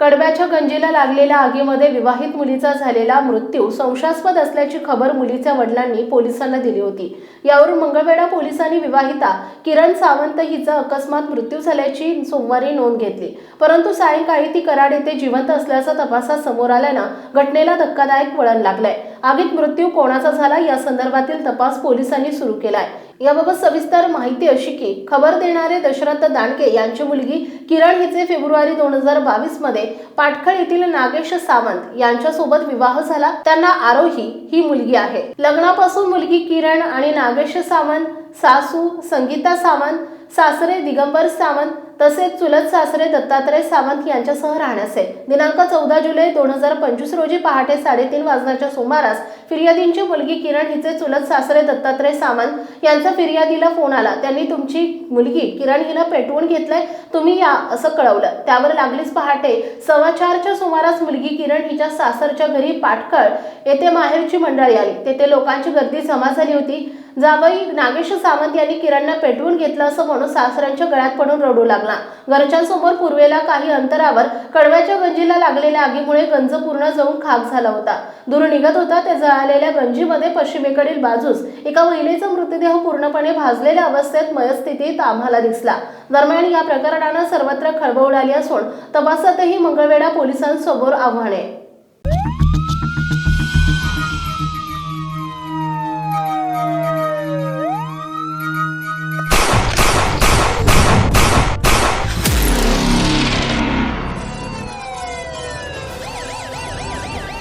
कडब्याच्या गंजीला लागलेल्या आगीमध्ये विवाहित मुलीचा झालेला मृत्यू संशयास्पद असल्याची खबर मुलीच्या वडिलांनी पोलिसांना दिली होती. यावरून मंगळवेढा पोलिसांनी विवाहिता किरण सावंत हिचा अकस्मात मृत्यू झाल्याची सोमवारी नोंद घेतली. परंतु सायंकाळी ती कराड येथे जिवंत असल्याचा तपासात समोर आल्यानं घटनेला धक्कादायक वळण लागलंय. आगीत मृत्यू कोणाचा झाला या संदर्भातील तपास पोलिसांनी सुरू केलाय. याबाबत सविस्तर माहिती अशी की खबर देणारे दशरथ दांडके यांची मुलगी किरण हिचे फेब्रुवारी दोन हजार बावीसमध्ये पाटखळ येथील नागेश सावंत यांच्यासोबत विवाह झाला. त्यांना आरोही ही मुलगी आहे. लग्नापासून मुलगी किरण आणि नागेश सावंत सासू संगीता सावंत सासरे दिगंबर सावंत तसेच चुलत सासरे दत्तात्रय सावंत यांच्यासह राहण्यास आहे दिनांक चौदा जुलै दोन हजार पंचवीस रोजी पहाटे साडेतीन वाजण्याच्या सुमारास फिर्यादींची मुलगी किरण हिचे चुलत सासरे दत्तात्रय सावंत यांचा फिर्यादीला फोन आला. त्यांनी तुमची मुलगी किरण हिनं पेटवून घेतलंय तुम्ही या असं कळवलं. त्यावर लागलीच पहाटे सव्वा चारच्या सुमारास मुलगी किरण हिच्या सासरच्या घरी पाटकळ येथे माहेरची मंडळी आली. तेथे लोकांची गर्दी जमा झाली होती. जावई नागेश सावंत यांनी किरणला पेटवून घेतलं असं म्हणून सासऱ्यांच्या गळ्यात पडून रडू लागला. घरच्यांसमोर पूर्वेला काही अंतरावर कडव्याच्या गंजीला लागलेल्या आगीमुळे गंज पूर्ण जाऊन खाक झाला होता. दूर निघत होता त्या जळालेल्या गंजीमध्ये पश्चिमेकडील बाजूस एका महिलेचा मृतदेह पूर्णपणे भाजलेल्या अवस्थेत मयस्थितीत आम्हाला दिसला. दरम्यान या प्रकरणानं सर्वत्र खळबळ उडाली असून तपासातही मंगळवेढा पोलिसांसमोर आव्हाने.